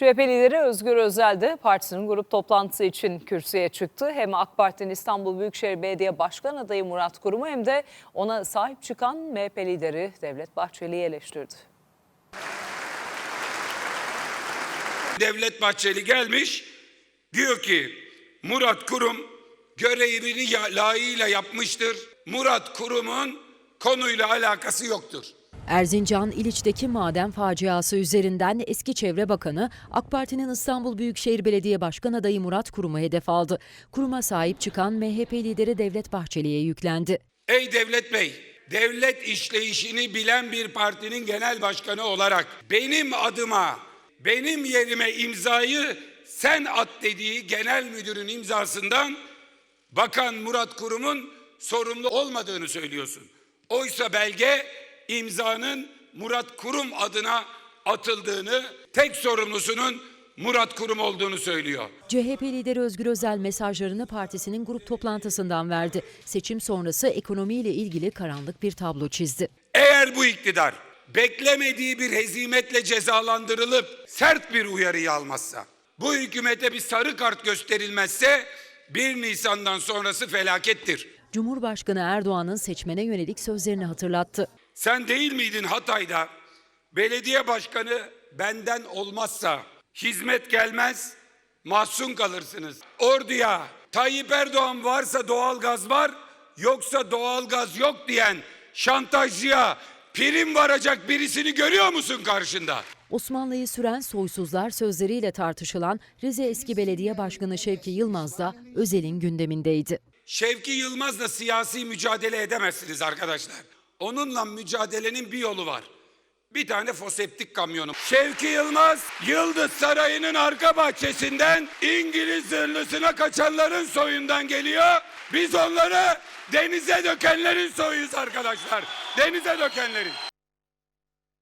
CHP lideri Özgür Özel de partisinin grup toplantısı için kürsüye çıktı. Hem AK Parti'nin İstanbul Büyükşehir Belediye Başkan adayı Murat Kurum'u hem de ona sahip çıkan MHP lideri Devlet Bahçeli'yi eleştirdi. Devlet Bahçeli gelmiş diyor ki Murat Kurum görevini layığıyla yapmıştır. Murat Kurum'un konuyla alakası yoktur. Erzincan İliç'teki maden faciası üzerinden eski Çevre Bakanı AK Parti'nin İstanbul Büyükşehir Belediye Başkan adayı Murat Kurum'u hedef aldı. Kurum'a sahip çıkan MHP lideri Devlet Bahçeli'ye yüklendi. Ey Devlet Bey, devlet işleyişini bilen bir partinin genel başkanı olarak benim adıma, benim yerime imzayı sen at dediği genel müdürün imzasından Bakan Murat Kurum'un sorumlu olmadığını söylüyorsun. Oysa belge imzanın Murat Kurum adına atıldığını, tek sorumlusunun Murat Kurum olduğunu söylüyor. CHP lideri Özgür Özel mesajlarını partisinin grup toplantısından verdi. Seçim sonrası ekonomiyle ilgili karanlık bir tablo çizdi. Eğer bu iktidar beklemediği bir hezimetle cezalandırılıp sert bir uyarıyı almazsa, bu hükümete bir sarı kart gösterilmezse 1 Nisan'dan sonrası felakettir. Cumhurbaşkanı Erdoğan'ın seçmene yönelik sözlerini hatırlattı. Sen değil miydin Hatay'da? Belediye başkanı benden olmazsa hizmet gelmez, mahzun kalırsınız. Orduya Tayyip Erdoğan varsa doğalgaz var, yoksa doğalgaz yok diyen şantajcıya prim varacak birisini görüyor musun karşında? Osmanlı'yı süren soysuzlar sözleriyle tartışılan Rize eski belediye başkanı Şevki Yılmaz da Özel'in gündemindeydi. Şevki Yılmaz'la siyasi mücadele edemezsiniz arkadaşlar. Onunla mücadelenin bir yolu var. Bir tane foseptik kamyonu. Şevki Yılmaz, Yıldız Sarayı'nın arka bahçesinden İngiliz zırhlısına kaçanların soyundan geliyor. Biz onları denize dökenlerin soyuyuz arkadaşlar. Denize dökenlerin.